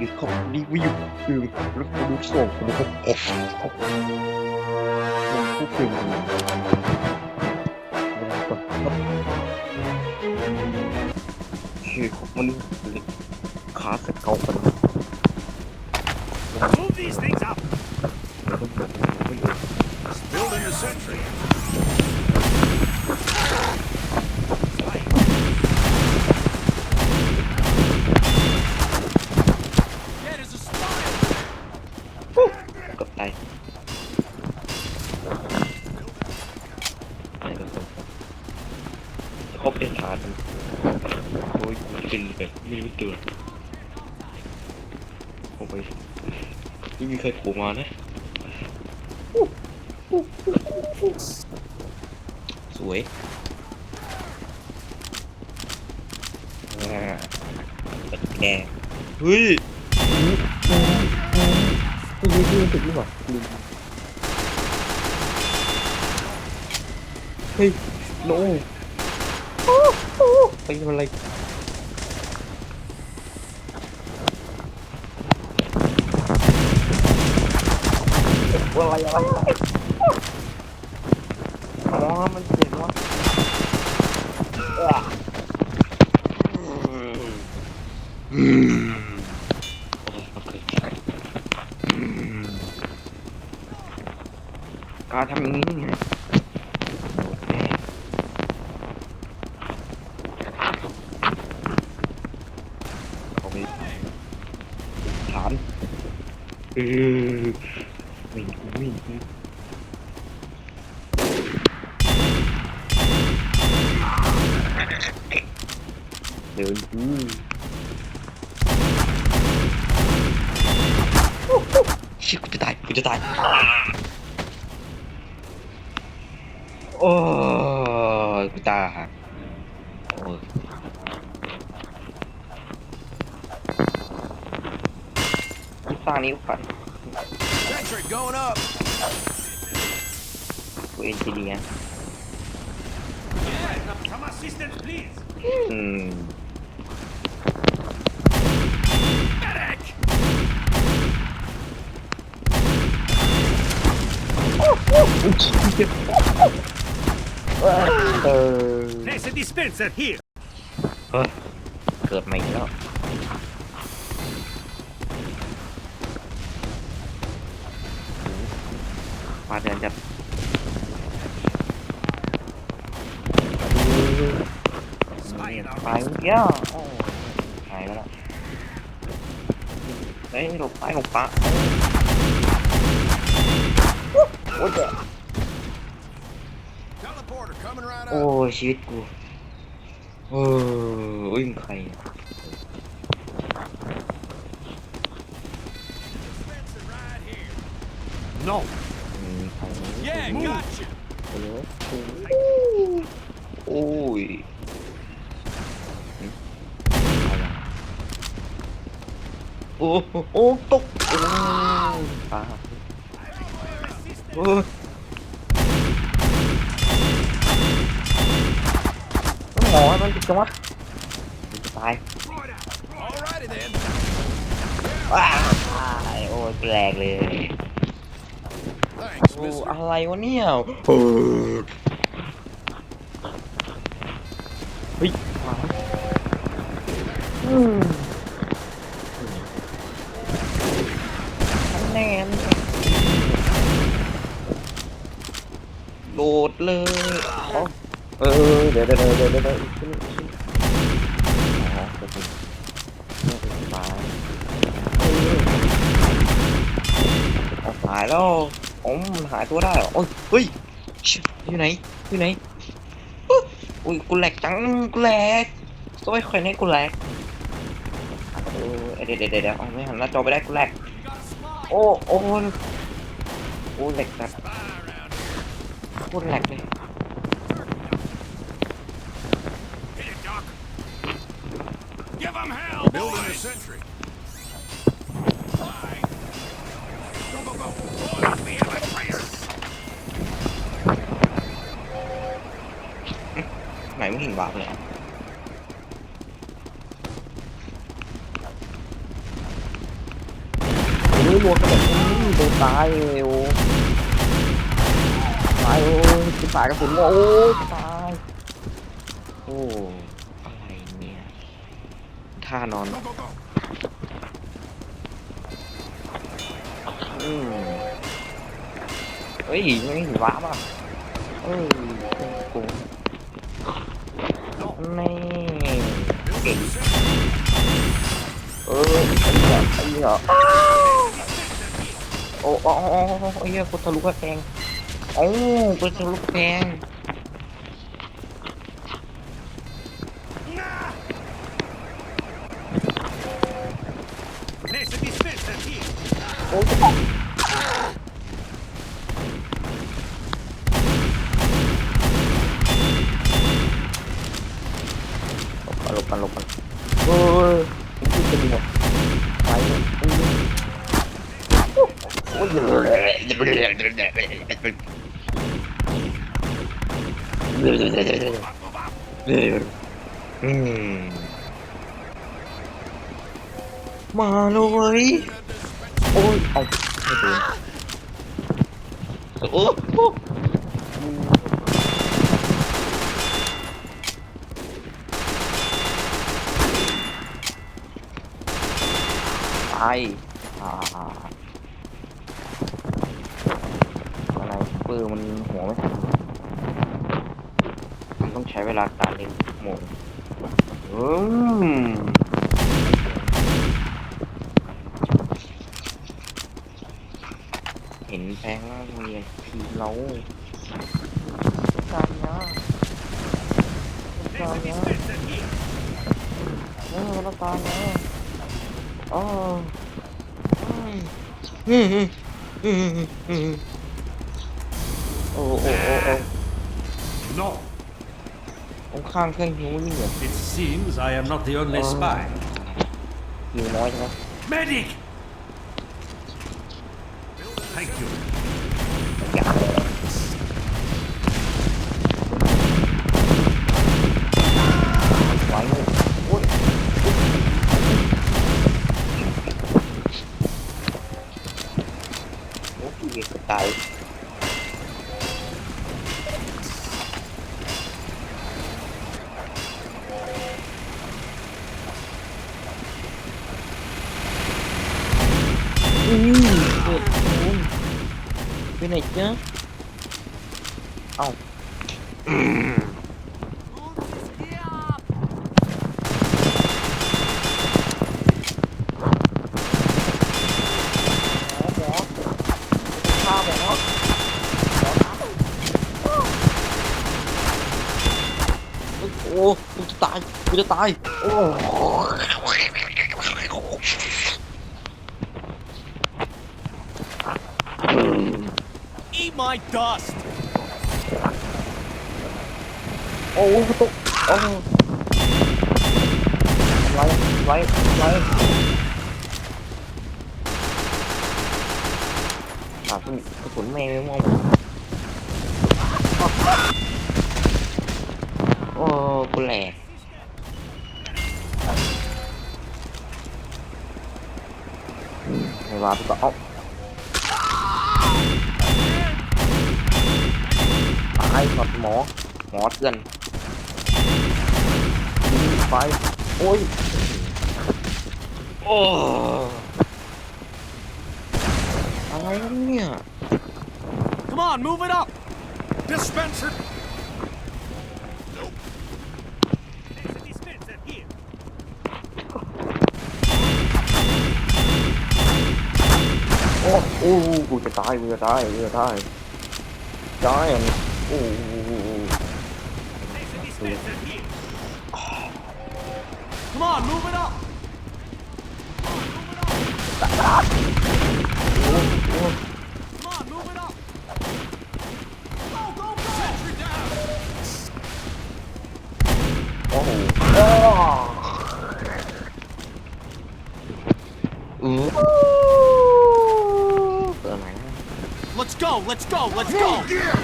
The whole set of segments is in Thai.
ดิเขาดีวิวคือแล้วดูส่งแล้วเขาเอฟเขาผู้เก่งคือมันขาสเกากัน Move these things up. แล้วก็แบบไม่เออ Building a sentry. Get is a spy. กับตายตายแล้วเขาเป็นฐานโอ้ยเป็นแบบไม่รู้ตัวโอ้ย ไม่มีใครโผล่มานะ สวยอ่าเป็นแกเฮ้ยไม่รู้ที่มันถึงหรือเปล่าเฮ้ยโน้ไปทำอะไร อะไรอะไรอ๋อมันเจ็บวะการทำอย่างนี้ไงโอเคเขาไปฐานเออ วิ่งวิ่งวิ่งเดี๋ยวดูชิบกูจะตายกูจะตาย โอ้ยกูตายโอ้ยสร้างนี้กูฝัน Sentry going up. กูเอนจิเนียร์ Some assistance, please. อืม Medic. เออ Place a dispenser here. เฮ้ยเม่อีกแล้วมาเดินจะ Spy in our ไปเมื่อกี้อะโอ้หายแล้วเฮ้ยหลบไปหลบปะโอ้เจ็บ teleporter coming right โอ้ชีวิตกูเออวิ่งใครอะ Yeah, gotcha. ไปเลยโอ้ยอืมอะไรโอ้โหโอ้ตกโอ้ยปลาโอ้ยต้องหมอให้มันติดจังวะมันจะตาย Alrighty then. ว้ายโอ้ยแปลกเลย Thanks, โอ้ mister. อะไรวะเนี่ยเออเฮ้ยมาอืมคะแนนโหลดเลยเอาเออเดี๋ยวเดี๋ยวเดี๋ยวเดี๋ยวเดี๋ยวอีกขึ้นอีกขึ้นอ๋อจะเป็นไม่เป็นไฟล์เออเอาหายแล้ว อ๋อมันหายตัวได้เหรอโอ้ยเฮ้ยชิอยู่ไหนอยู่ไหนอุ๊ยอุ้ยกูแหลกจังกูแหลกก็ไม่ค่อยให้กูแหลกเออเดี๋ยวเดี๋ยวเดี๋ยวเดี๋ยวเอาไม่หันหน้าจอไปได้กูแหลกโอ้โอ้โอ้แหลกแบบ Spy around here. โคตรแหลกเลย Hit it, Doc. Give them hell, Building a sentry. หนไม่เห็นวาร์ปเลยอะโดนกระโดดนี่โดนตายเลยโอ้ตายโอ้ยตายกระสุนโอ้ยตายโอ้อะไรเนี่ยท่านอน Go, go, go. อืมเฮ้ยไม่เห็นว้าป่ะเอ้ยกู No. นี่เก่งเออไอ้เหี้ยไอ้เหี้ยโอ้โอ้โอ้โอ้ไอ้เหี้ยกูทะลุกระแพงโอ้กูทะลุกระแพง Nah. There's a dispenser here. โอ้ หลบกันหลบกันหลบกันเฮ้ยมันขึ้นไปหมดไปเลยโอ้ยอืมมาเลยโอ้ยเอาไม่โดนโอ้โหตาอะไรปืนมันหัวไม่ทันมันต้องใช้เวลาการเล่นโมงอืมเห็นแพงมากเลยทีเราการนะ There's a dispenser here. เออแล้วการนะอ๋อ โอ้โอ้โอ้โอ้ No. ตรงข้างเครื่องหิวนี่เหรอ It seems I am not the only Oh. spy. หิวน้อยใช่ไหม Medic! Thank you. อย่าไไปไหนจ๊ะเอ้าข้าหมอโอ้กูจะตายกูจะตาย โอ้ my dust! โอ้กูตกโอ้ทำไรทำไรทำไร หมอเตือนยิงไปโอ้ยโอ้อะไรวะเนี่ย Come on, move it up! Dispenser. There's a dispenser here. โอ้โอ้กูจะตายกูจะตายกูจะตายตายอะโอ้ There's a dispenser here. Come on, move it up! โอ้โอ้ Come on, move it up! Go, go, go! Sentry down! โอ้โหโอ้อือเกิดอะไรนะ Let's go, let's go, let's go! ส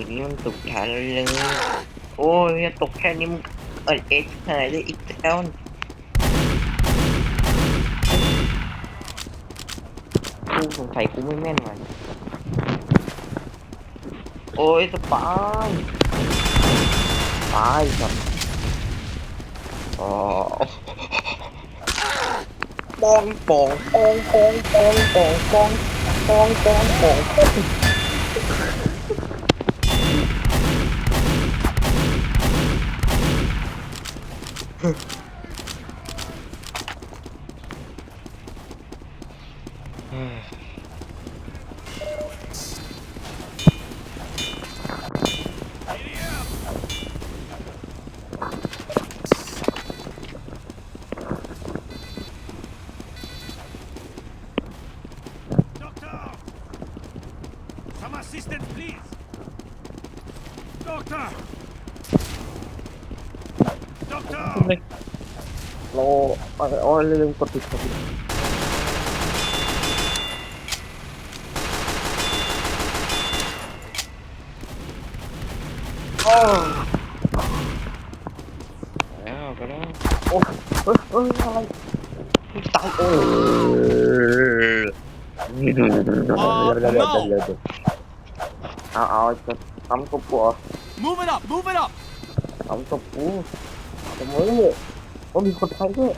ยมันตกฐานเลยโอ้ยตกแค่นี้มึงเออเอ็กซ์หายได้อีกแล้วกูสงสัยกูไม่แม่นมันโอ้ยสปายตายจังอ๋อปองปองปองปองปองปองปองปองปองปอง Some assistance, please! Doctor! ขึ้นเลยรอโอ้ยลืมกดติดกดติดโอ้แล้วก็แล้วโอ้ยเอ้ยเอ้ยอะไรตายโอ้ยเดี๋ยวเดี๋ยวเดี๋ยวเดี๋ยวเอาเอาจะทำตัวปู Move it up, move it up. ทำตัวปู ทำไมโอ้มีคนไทยด้วย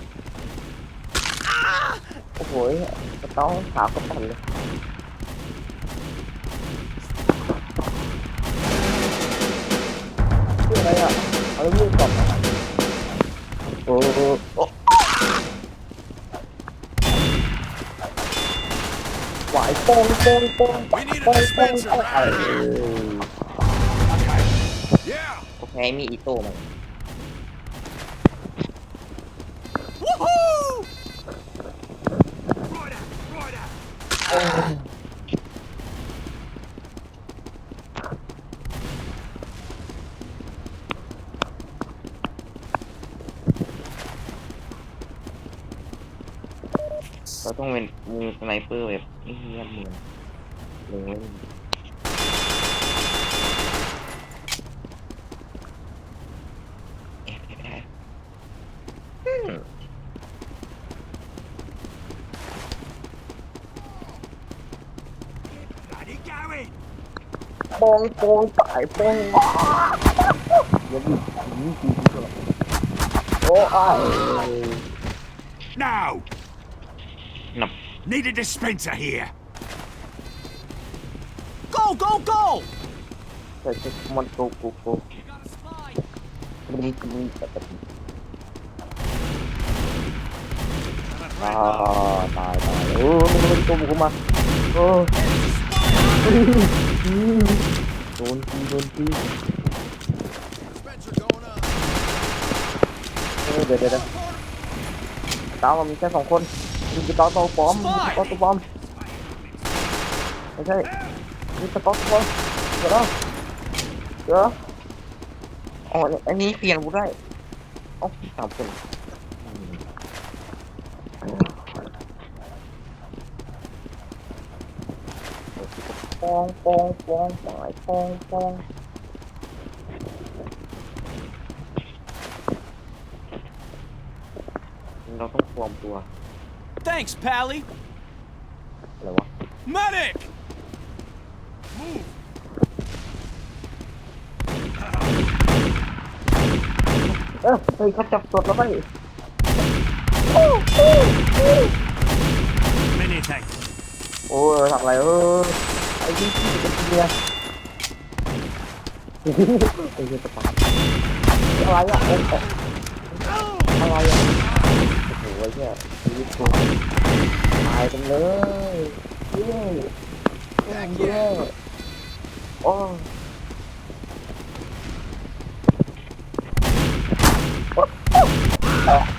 โอ้โหกระต้องสาวกระตันเลยชื่ออะไรอะเอาเรื่องก่อนโอ้โหโอ้หวายโป้งโป้งโป้ง We need โป้ a งโป้ง dispenser! เออ Yeah! โอเคมีอีโต้มัน Woohoo! เราต้องเป็นมือสไนเปอร์แบบเงียบๆมือเล็งเล่นแอบแอบแอบอืม Bloody going! ปองปองสายปองเดี๋ยวดินี่คืออะไรโอ้อ้ย Now! 6. Need a dispenser here. Go, go, go! Come on go, go, go. Ah, tai, tai. Oh, itu buku mah. Oh. Donti, donti. Oh, udah, udah, udah. มีสกอตตัวปลอมมีสกอตตัวปลอมไม่ใช่มีสกอตตัวปลอมเดี๋ยวนะเดี๋ยวนะอ๋ออันนี้เปลี่ยนกูได้อ๋อสามคนอืมปองปองปองปายปองปองเราต้องปลอมตัว Thanks, Pally. อะไรวะ Medic! Move! เออเฮ้ยเขาจับสดแล้วไป Many thanks. โอ้ยทำอะไรเออไอ้ที่ที่เป็นเมียไอ้เหี้ยสปาร์ตอะไรอะโอ้โหอะไรอะโอ้โห ว้เนี่ยชีวิตกูตายกันเลยเย้เย้โอ้โอ้